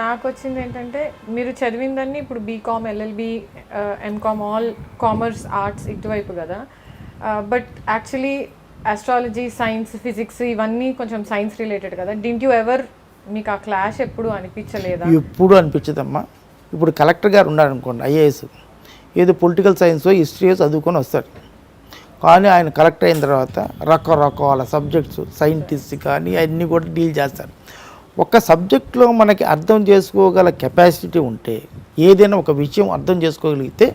నాకు వచ్చింది ఏంటంటే మీరు చదివిందన్నీ ఇప్పుడు B Com LLB M Com all commerce arts ఇటువైపు కదా. But actually astrology science physics ఇవన్నీ కొంచెం సైన్స్ రిలేటెడ్ కదా. డింట్ యూ ఎవర్ మీకు ఆ క్లాష్ ఎప్పుడు అనిపించలేదా? ఎప్పుడు అనిపించదమ్మా. ఇప్పుడు కలెక్టర్ గారు ఉన్నారు అనుకోండి ఐఏఎస్ ఏదో పొలిటికల్ సైన్స్ హిస్టరీ చదువుకొని వస్తాడు కానీ ఆయన కలెక్టర్ అయిన తర్వాత రకరకాల సబ్జెక్ట్స్ సైంటిస్ట్ కానీ అన్నీ కూడా డీల్ చేస్తారు. ఒక సబ్జెక్ట్లో మనకి అర్థం చేసుకోగల కెపాసిటీ ఉంటే ఏదైనా ఒక విషయం అర్థం చేసుకోగలిగితే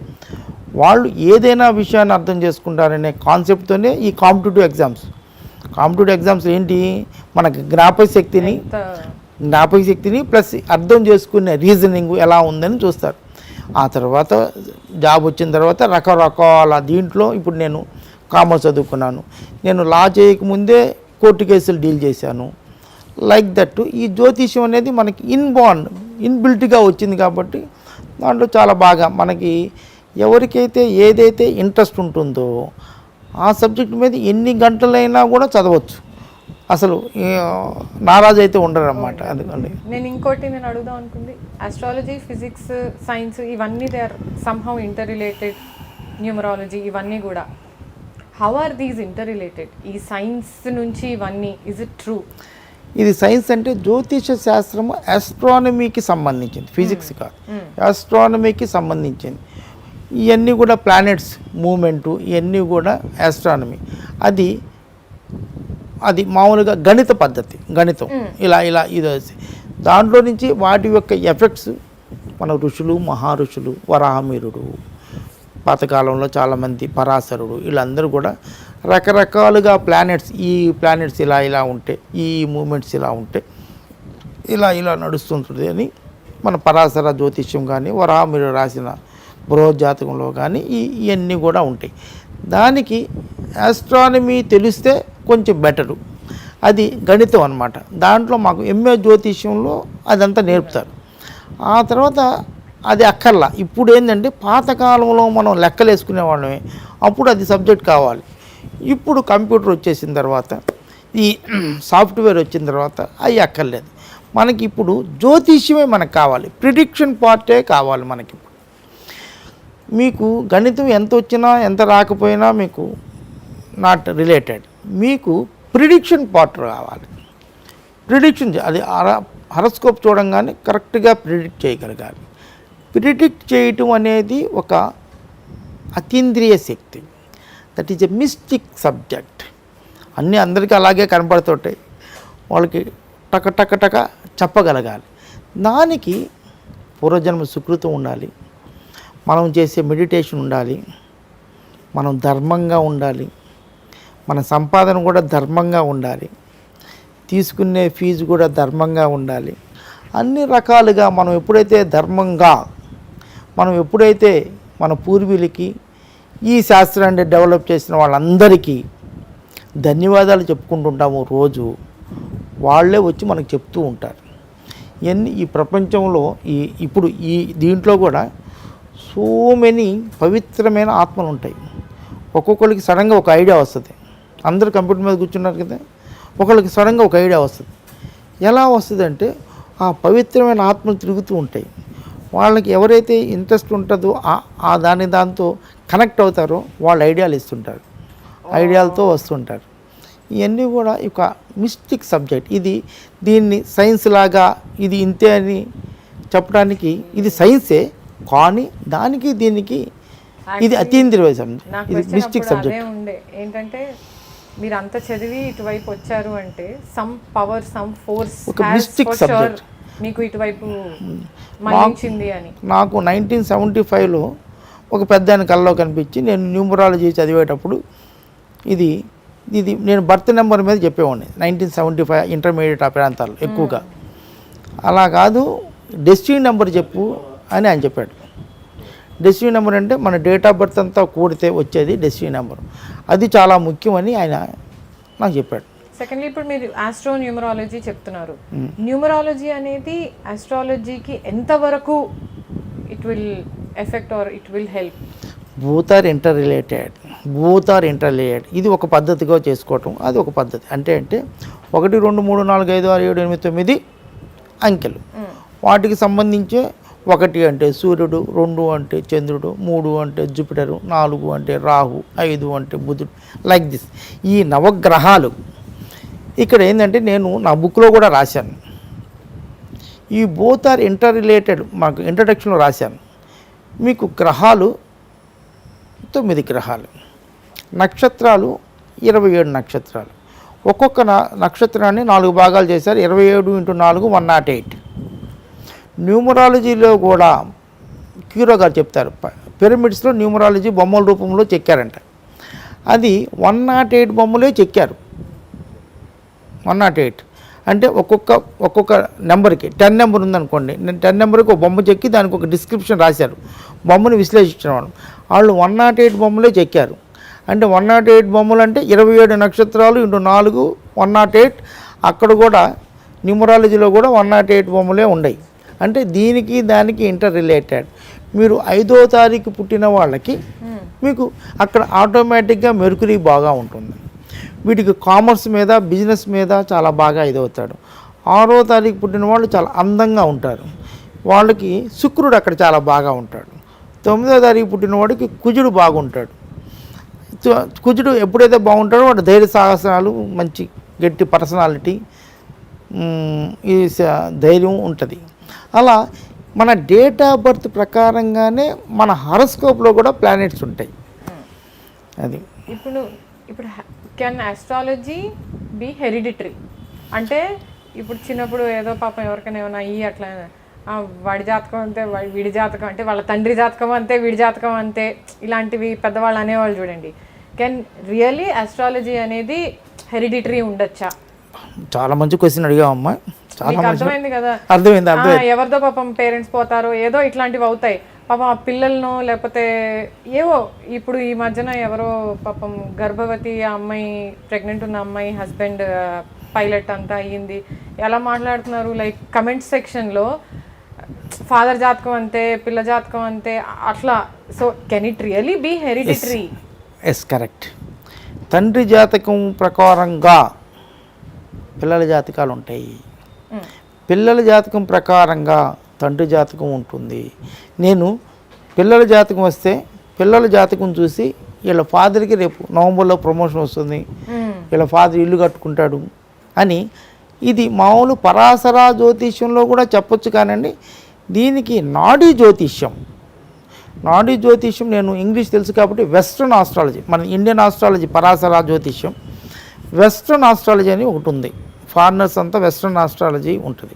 వాళ్ళు ఏదైనా విషయాన్ని అర్థం చేసుకుంటారనే కాన్సెప్ట్తోనే ఈ కాంపిటేటివ్ ఎగ్జామ్స్. కాంపిటేటివ్ ఎగ్జామ్స్ ఏంటి? మనకి జ్ఞాపక శక్తిని జ్ఞాపక శక్తిని ప్లస్ అర్థం చేసుకునే రీజనింగ్ ఎలా ఉందని చూస్తారు. ఆ తర్వాత జాబ్ వచ్చిన తర్వాత రకరకాల దీంట్లో ఇప్పుడు నేను కామర్స్ చదువుకున్నాను. నేను లా చేయకముందే కోర్టు కేసులు డీల్ చేశాను. Like that. ఈ జ్యోతిష్యం అనేది మనకి ఇన్బోర్న్ ఇన్బిల్ట్గా వచ్చింది కాబట్టి దాంట్లో చాలా బాగా మనకి ఎవరికైతే ఏదైతే ఇంట్రెస్ట్ ఉంటుందో ఆ సబ్జెక్ట్ మీద ఎన్ని గంటలైనా కూడా చదవచ్చు. అసలు నారాజ్ నారాజు అయితే ఉండరు అన్నమాట అందుకని. నేను ఇంకోటి నేను అడుగుదాం అనుకుంది. ఆస్ట్రాలజీ ఫిజిక్స్ సైన్స్ ఇవన్నీ they are somehow interrelated numerology ఇవన్నీ కూడా. How are these interrelated ఈ సైన్స్ నుంచి ఇవన్నీ ఇజ్ ఇట్ ట్రూ ఇది సైన్స్ అంటే జ్యోతిష శాస్త్రము ఆస్ట్రానమీకి సంబంధించింది ఫిజిక్స్ కాదు. ఆస్ట్రానమీకి సంబంధించింది. ఇవన్నీ కూడా ప్లానెట్స్ మూమెంటు ఇవన్నీ కూడా ఆస్ట్రానమీ అది అది మామూలుగా గణిత పద్ధతి గణితం. ఇలా ఇలా ఇది దాంట్లో నుంచి వాటి యొక్క ఎఫెక్ట్స్ మన ఋషులు మహారుషులు వరాహమీరుడు పాతకాలంలో చాలామంది పరాశరుడు వీళ్ళందరూ కూడా రకరకాలుగా ప్లానెట్స్ ఈ ప్లానెట్స్ ఇలా ఇలా ఉంటే ఈ మూమెంట్స్ ఇలా ఉంటే ఇలా ఇలా నడుస్తుంటుంది అని మన పరాశర జ్యోతిష్యం కానీ వరాహమీరుడు రాసిన బృహజాతకంలో కానీ ఈ ఇవన్నీ కూడా ఉంటాయి. దానికి ఆస్ట్రానమీ తెలిస్తే కొంచెం బెటరు అది గణితం అన్నమాట. దాంట్లో మాకు ఎంఏ జ్యోతిష్యంలో అదంతా నేర్పుతారు. ఆ తర్వాత అది అక్కర్లా. ఇప్పుడు ఏంటంటే పాతకాలంలో మనం లెక్కలు వేసుకునే వాళ్ళమే అప్పుడు అది సబ్జెక్ట్ కావాలి. ఇప్పుడు కంప్యూటర్ వచ్చేసిన తర్వాత ఈ సాఫ్ట్వేర్ వచ్చిన తర్వాత అవి అక్కర్లేదు. మనకి ఇప్పుడు జ్యోతిష్యమే మనకు కావాలి. ప్రిడిక్షన్ పార్టే కావాలి మనకి మీకు గణితం ఎంత వచ్చినా ఎంత రాకపోయినా మీకు నాట్ రిలేటెడ్. మీకు ప్రిడిక్షన్ పార్ట్ కావాలి ప్రిడిక్షన్ అది హరస్కోప్ చూడంగానే కరెక్ట్గా ప్రిడిక్ట్ చేయగలగాలి. ప్రిడిక్ట్ చేయటం అనేది ఒక అతీంద్రియ శక్తి. That is a mystic subject అన్నీ అందరికీ అలాగే కనపడుతుంటాయి. వాళ్ళకి టక టక టక చెప్పగలగాలి. దానికి పూర్వజన్మ సుకృతం ఉండాలి. మనం చేసే మెడిటేషన్ ఉండాలి. మనం ధర్మంగా ఉండాలి. మన సంపాదన కూడా ధర్మంగా ఉండాలి. తీసుకునే ఫీజు కూడా ధర్మంగా ఉండాలి. అన్ని రకాలుగా మనం ఎప్పుడైతే ధర్మంగా మనం ఎప్పుడైతే మన పూర్వీకులకి ఈ శాస్త్రాన్ని డెవలప్ చేసిన వాళ్ళందరికీ ధన్యవాదాలు చెప్పుకుంటుంటాము రోజు. వాళ్ళే వచ్చి మనకు చెప్తూ ఉంటారు. ఎన్ని ఈ ప్రపంచంలో ఈ ఇప్పుడు ఈ దీంట్లో కూడా సో మెనీ పవిత్రమైన ఆత్మలు ఉంటాయి. ఒక్కొక్కరికి సడన్గా ఒక ఐడియా వస్తుంది. అందరు కంప్యూటర్ మీద కూర్చున్నారు కదా ఒకళ్ళకి సడన్గా ఒక ఐడియా వస్తుంది. ఎలా వస్తుంది అంటే ఆ పవిత్రమైన ఆత్మలు తిరుగుతూ ఉంటాయి. వాళ్ళకి ఎవరైతే ఇంట్రెస్ట్ ఉంటుందో ఆ- దాని దాంతో కనెక్ట్ అవుతారో వాళ్ళు ఐడియాలు ఇస్తుంటారు. ఐడియాలతో వస్తుంటారు. ఇవన్నీ కూడా ఒక మిస్టిక్ సబ్జెక్ట్. ఇది దీన్ని సైన్స్ లాగా ఇది ఇంతే అని చెప్పడానికి ఇది సైన్సే కానీ దానికి దీనికి ఇది అతీంద్రియ సబ్జెక్ట్ ఇది మిస్టిక్ సబ్జెక్ట్. ఉండే. ఏంటంటే మీరు అంత చదివి ఇటువైపు వచ్చారు అంటే సమ్ పవర్ సమ్ ఫోర్స్ ఒక mystic subject. మీకు ఇటువైపు మళ్ళించింది అని. నాకు నైన్టీన్ సెవెంటీ ఫైవ్లో ఒక పెద్ద ఆయన కల్లో కనిపించి నేను న్యూమరాలజీ చదివేటప్పుడు ఇది ఇది నేను బర్త్ నెంబర్ మీద చెప్పేవాడిని నైన్టీన్ సెవెంటీ ఫైవ్ ఇంటర్మీడియట్ ఆ ప్రాంతాల్లో ఎక్కువగా. అలా కాదు డెస్టినీ నెంబర్ చెప్పు అని ఆయన చెప్పాడు. డెస్టినీ నెంబర్ అంటే మన డేట్ ఆఫ్ బర్త్ అంతా కూడితే వచ్చేది డెస్టినీ నెంబర్. అది చాలా ముఖ్యమని ఆయన నాకు చెప్పాడు. సెకండ్లీ ఇప్పుడు మీరు ఆస్ట్రో న్యూమరాలజీ చెప్తున్నారు న్యూమరాలజీ అనేది ఆస్ట్రాలజీకి ఎంతవరకు it will affect or it will help both or interrelated both or interrelated ఇది ఒక పద్ధతిగా చేసుకోవటం. అది ఒక పద్ధతి. అంటే అంటే ఒకటి రెండు మూడు నాలుగు ఐదు ఆరు ఏడు ఎనిమిది తొమ్మిది అంకెలు. వాటికి సంబంధించే ఒకటి అంటే సూర్యుడు రెండు అంటే చంద్రుడు మూడు అంటే జూపిటరు నాలుగు అంటే రాహు ఐదు అంటే బుధుడు. లైక్ దిస్ ఈ నవగ్రహాలు ఇక్కడ ఏంటంటే నేను నా బుక్లో కూడా రాశాను. ఈ బోత్ ఆర్ ఇంటర్ రిలేటెడ్ మాకు ఇంట్రడక్షన్లో రాశాను. మీకు గ్రహాలు తొమ్మిది గ్రహాలు నక్షత్రాలు ఇరవై ఏడు నక్షత్రాలు. ఒక్కొక్క నక్షత్రాన్ని నాలుగు భాగాలు చేశారు ఇరవై ఏడు ఇంటూ నాలుగు వన్ నాట్ ఎయిట్. న్యూమరాలజీలో కూడా క్యూరో గారు చెప్తారు ప- పిరమిడ్స్లో న్యూమరాలజీ బొమ్మల రూపంలో చెక్కారంట. అది వన్ నాట్ ఎయిట్ బొమ్మలే చెక్కారు. One nought eight. అంటే ఒక్కొక్క ఒక్కొక్క నెంబర్కి టెన్ నెంబర్ ఉందనుకోండి నేను టెన్ నెంబర్కి ఒక బొమ్మ చెక్కి దానికి ఒక డిస్క్రిప్షన్ రాశారు. బొమ్మను విశ్లేషించిన వాళ్ళు. వాళ్ళు వన్ నాట్ ఎయిట్ బొమ్మలే చెక్కారు. అంటే వన్ నాట్ ఎయిట్ బొమ్మలు అంటే ఇరవై ఏడు నక్షత్రాలు ఇంటూ నాలుగు వన్ నాట్ ఎయిట్. అక్కడ కూడా న్యూమరాలజీలో కూడా వన్ నాట్ ఎయిట్ బొమ్మలే ఉన్నాయి అంటే దీనికి దానికి ఇంటర్ రిలేటెడ్ మీరు ఐదో తారీఖు పుట్టిన వాళ్ళకి మీకు అక్కడ ఆటోమేటిక్గా మెరుకురీ బాగా ఉంటుంది. వీటికి కామర్స్ మీద బిజినెస్ మీద చాలా బాగా ఇదవుతాడు. ఆరో తారీఖు పుట్టిన వాళ్ళు చాలా అందంగా ఉంటారు. వాళ్ళకి శుక్రుడు అక్కడ చాలా బాగా ఉంటాడు. తొమ్మిదో తారీఖు పుట్టిన వాడికి కుజుడు బాగుంటాడు. కుజుడు ఎప్పుడైతే బాగుంటాడో వాడు ధైర్య సాహసాలు మంచి గట్టి పర్సనాలిటీ ఈ ధైర్యం ఉంటుంది. అలా మన డేట్ ఆఫ్ బర్త్ ప్రకారంగానే మన హారోస్కోప్లో కూడా ప్లానెట్స్ ఉంటాయి. అది. ఇప్పుడు ఇప్పుడు కెన్ ఆస్ట్రాలజీ బి హెరిడిటరీ అంటే ఇప్పుడు చిన్నప్పుడు ఏదో పాపం ఎవరికైనా ఏమైనా అయ్యి అట్లా వాడి జాతకం అంతే వాడి జాతకం అంటే వాళ్ళ తండ్రి జాతకం అంతే వీడి జాతకం అంతే ఇలాంటివి పెద్దవాళ్ళు అనేవాళ్ళు చూడండి. కెన్ రియల్లీ ఆస్ట్రాలజీ అనేది హెరిడిటరీ ఉండొచ్చా? చాలా మంచి క్వశ్చన్ అడిగామమ్మా చాలా అర్థమైంది కదా? అర్థమైంది ఎవరిదో పాపం పేరెంట్స్ పోతారో ఏదో ఇట్లాంటివి అవుతాయి. పాపం ఆ పిల్లలను లేకపోతే ఏవో ఇప్పుడు ఈ మధ్యన ఎవరో పాపం గర్భవతి ఆ అమ్మాయి ప్రెగ్నెంట్ ఉన్న అమ్మాయి హస్బెండ్ పైలట్ అంతా అయ్యింది. ఎలా మాట్లాడుతున్నారు? లైక్ కమెంట్ సెక్షన్లో ఫాదర్ జాతకం అంతే పిల్ల జాతకం అంతే అట్లా. So can it really be hereditary yes correct తండ్రి జాతకం ప్రకారంగా పిల్లల జాతకాలు ఉంటాయి. పిల్లల జాతకం ప్రకారంగా తండ్రి జాతకం ఉంటుంది. నేను పిల్లల జాతకం వస్తే పిల్లల జాతకం చూసి వీళ్ళ ఫాదర్కి రేపు నవంబర్లో ప్రమోషన్ వస్తుంది. వీళ్ళ ఫాదర్ ఇల్లు కట్టుకుంటాడు అని ఇది మామూలు పరాశర జ్యోతిష్యంలో కూడా చెప్పొచ్చు కానండి. దీనికి నాడీ జ్యోతిష్యం. నాడీ జ్యోతిష్యం నేను ఇంగ్లీష్ తెలుసు కాబట్టి వెస్ట్రన్ ఆస్ట్రాలజీ మన ఇండియన్ ఆస్ట్రాలజీ పరాశర జ్యోతిష్యం. వెస్ట్రన్ ఆస్ట్రాలజీ అని ఒకటి ఉంది. ఫారినర్స్ అంతా వెస్ట్రన్ ఆస్ట్రాలజీ ఉంటుంది.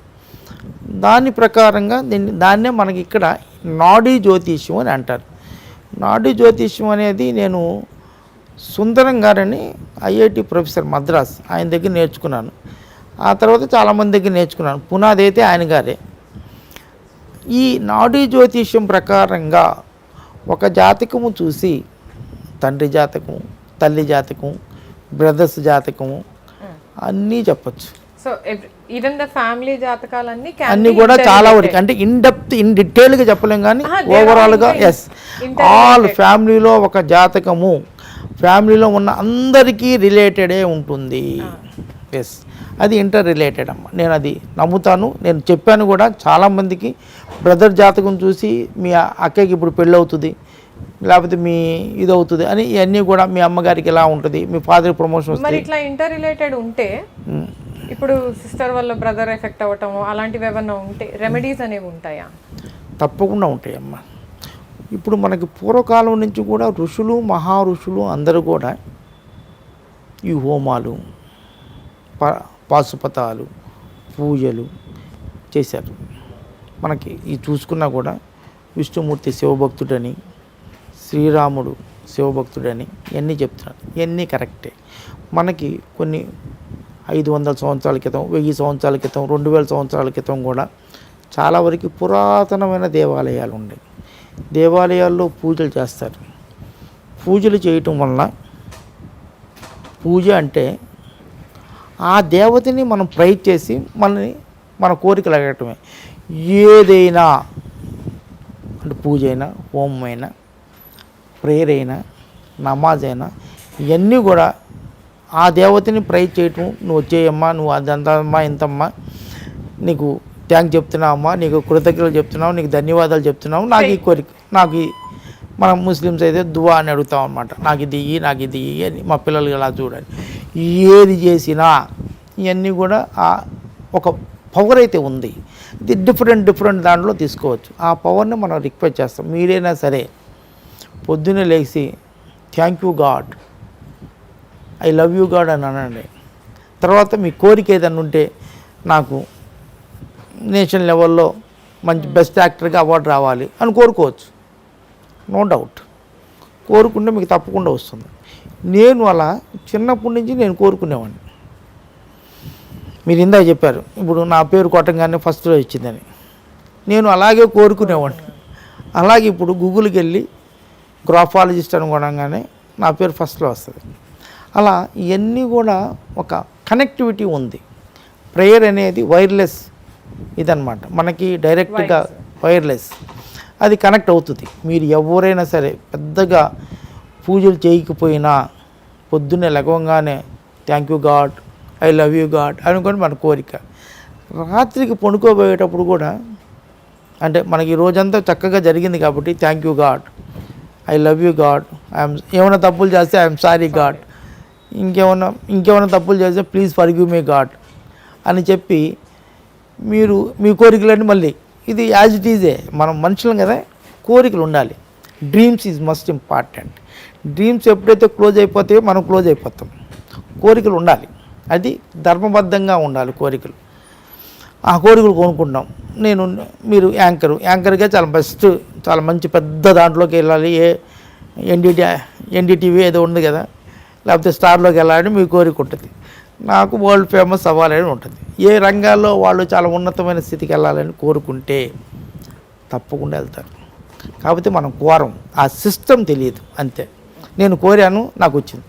దాని ప్రకారంగా దీన్ని దాన్నే మనకి ఇక్కడ నాడీ జ్యోతిష్యం అని అంటారు. నాడీ జ్యోతిష్యం అనేది నేను సుందరం గారని ఐఐటి ప్రొఫెసర్ మద్రాస్ ఆయన దగ్గర నేర్చుకున్నాను. ఆ తర్వాత చాలామంది దగ్గర నేర్చుకున్నాను. పునాది అయితే ఆయన గారే. ఈ నాడీ జ్యోతిష్యం ప్రకారంగా ఒక జాతకము చూసి తండ్రి జాతకం తల్లి జాతకం బ్రదర్స్ జాతకము అన్నీ చెప్పచ్చు. సో ఈవెన్ ద ఫ్యామిలీ జాతకాలన్నీ అన్నీ కూడా చాలా. వరకు అంటే ఇన్ డెప్త్ ఇన్ డీటెయిల్గా చెప్పలేం కానీ ఓవరాల్గా inter- ఎస్. ఆల్ ఫ్యామిలీలో ఒక జాతకము ఫ్యామిలీలో ఉన్న అందరికీ రిలేటెడే ఉంటుంది. ఎస్ అది ఇంటర్ రిలేటెడ్ అమ్మ. నేను అది నమ్ముతాను. నేను చెప్పాను కూడా చాలామందికి. బ్రదర్ జాతకం చూసి మీ అక్కకి ఇప్పుడు పెళ్ళి అవుతుంది లేకపోతే మీ ఇది అవుతుంది అని ఇవన్నీ కూడా మీ అమ్మగారికి ఎలా ఉంటుంది మీ ఫాదర్ ప్రమోషన్ ఇట్లా ఇంటర్ రిలేటెడ్ ఉంటే ఇప్పుడు సిస్టర్ వల్ల బ్రదర్ ఎఫెక్ట్ అవ్వటం అలాంటివి ఏమన్నా ఉంటే రెమెడీస్ అనేవి ఉంటాయా? తప్పకుండా ఉంటాయమ్మా. ఇప్పుడు మనకి పూర్వకాలం నుంచి కూడా ఋషులు మహా ఋషులు అందరూ కూడా ఈ హోమాలు ప పాశుపతాలు పూజలు చేశారు. మనకి ఈ చూసుకున్నా కూడా విష్ణుమూర్తి శివభక్తుడని శ్రీరాముడు శివభక్తుడని ఇవన్నీ చెప్తున్నారు? ఇవన్నీ కరెక్టే. మనకి కొన్ని ఐదు వందల సంవత్సరాల క్రితం వెయ్యి సంవత్సరాల క్రితం రెండు వేల సంవత్సరాల క్రితం కూడా చాలా వరకు పురాతనమైన దేవాలయాలు ఉన్నాయి దేవాలయాల్లో పూజలు చేస్తారు. పూజలు చేయటం వలన పూజ అంటే ఆ దేవతని మనం ప్రై చేసి మనని మన కోరికలు అడగటమే. ఏదైనా అంటే పూజ అయినా హోమం అయినా ప్రేయర్ అయినా నమాజ్ అయినా ఇవన్నీ కూడా ఆ దేవతని ప్రైజ్ చేయటం నువ్వు వచ్చేయమ్మా నువ్వు అదంతమ్మా ఇంతమ్మా నీకు థ్యాంక్ చెప్తున్నావు అమ్మా నీకు కృతజ్ఞతలు చెప్తున్నావు నీకు ధన్యవాదాలు చెప్తున్నావు నాకు ఈ కోరిక నాకు ఈ మనం ముస్లిమ్స్ అయితే దువా అని అడుగుతాం అనమాట నాకు ఇది ఇయ్యి నాకు ఇది ఇయ్యి అని మా పిల్లలు ఇలా చూడండి. ఏది చేసినా ఇవన్నీ కూడా ఆ ఒక పవర్ అయితే ఉంది. ఇది డిఫరెంట్ డిఫరెంట్ దాంట్లో తీసుకోవచ్చు. ఆ పవర్ని మనం రిక్వెస్ట్ చేస్తాం. మీరైనా సరే పొద్దున్నే లేచి thank you God I love you God అని అనండి. తర్వాత మీ కోరిక ఏదైనా ఉంటే నాకు నేషనల్ లెవెల్లో మంచి బెస్ట్ యాక్టర్గా అవార్డు రావాలి అని కోరుకోవచ్చు. No doubt. కోరుకుంటే మీకు తప్పకుండా వస్తుంది. నేను అలా చిన్నప్పటి నుంచి నేను కోరుకునేవాడిని. మీరు ఇందాక చెప్పారు ఇప్పుడు నా పేరు కొట్టంగానే ఫస్ట్లో వచ్చిందని నేను అలాగే కోరుకునేవాడిని. అలాగే ఇప్పుడు గూగుల్కి వెళ్ళి గ్రాఫాలజిస్ట్ అని కొనగానే నా పేరు ఫస్ట్లో వస్తుంది. అలా ఇవన్నీ కూడా ఒక కనెక్టివిటీ ఉంది. ప్రేయర్ అనేది వైర్లెస్ ఇదనమాట మనకి డైరెక్ట్గా వైర్లెస్ అది కనెక్ట్ అవుతుంది. మీరు ఎవరైనా సరే పెద్దగా పూజలు చేయకపోయినా పొద్దున్నే లగవంగానే thank you God I love you God అనుకొని మన కోరిక. రాత్రికి పడుకోబోయేటప్పుడు కూడా అంటే మనకి రోజంతా చక్కగా జరిగింది కాబట్టి thank you God I love you God I'm ఏమైనా తప్పులు చేస్తే ఐఎమ్ సారీ గాడ్ ఇంకేమన్నా ఇంకేమైనా తప్పులు చేస్తే ప్లీజ్ ఫర్గివ్ మీ గాడ్ అని చెప్పి మీరు మీ కోరికలన్నీ మళ్ళీ. ఇది యాజ్ ఇట్ ఈజే మనం మనుషులం కదా కోరికలు ఉండాలి. Dreams is must important dreams ఎప్పుడైతే క్లోజ్ అయిపోతాయో మనం క్లోజ్ అయిపోతాం. కోరికలు ఉండాలి. అది ధర్మబద్ధంగా ఉండాలి కోరికలు. ఆ కోరికలు కొనుక్కుంటాం నేను మీరు యాంకర్. యాంకర్గా చాలా బెస్ట్ చాలా మంచి పెద్ద దాంట్లోకి వెళ్ళాలి. ఏ ఎన్డీటీ ఎన్డీటీవీ ఏదో ఉంది కదా. లేకపోతే స్టార్లోకి వెళ్ళాలని మీ కోరిక ఉంటుంది. నాకు వరల్డ్ ఫేమస్ అవ్వాలని ఉంటుంది. ఏ రంగాల్లో వాళ్ళు చాలా ఉన్నతమైన స్థితికి వెళ్ళాలని కోరుకుంటే తప్పకుండా వెళ్తారు. కాకపోతే మనం కోరం. ఆ సిస్టమ్ తెలియదు. అంతే. నేను కోరాను నాకు వచ్చింది.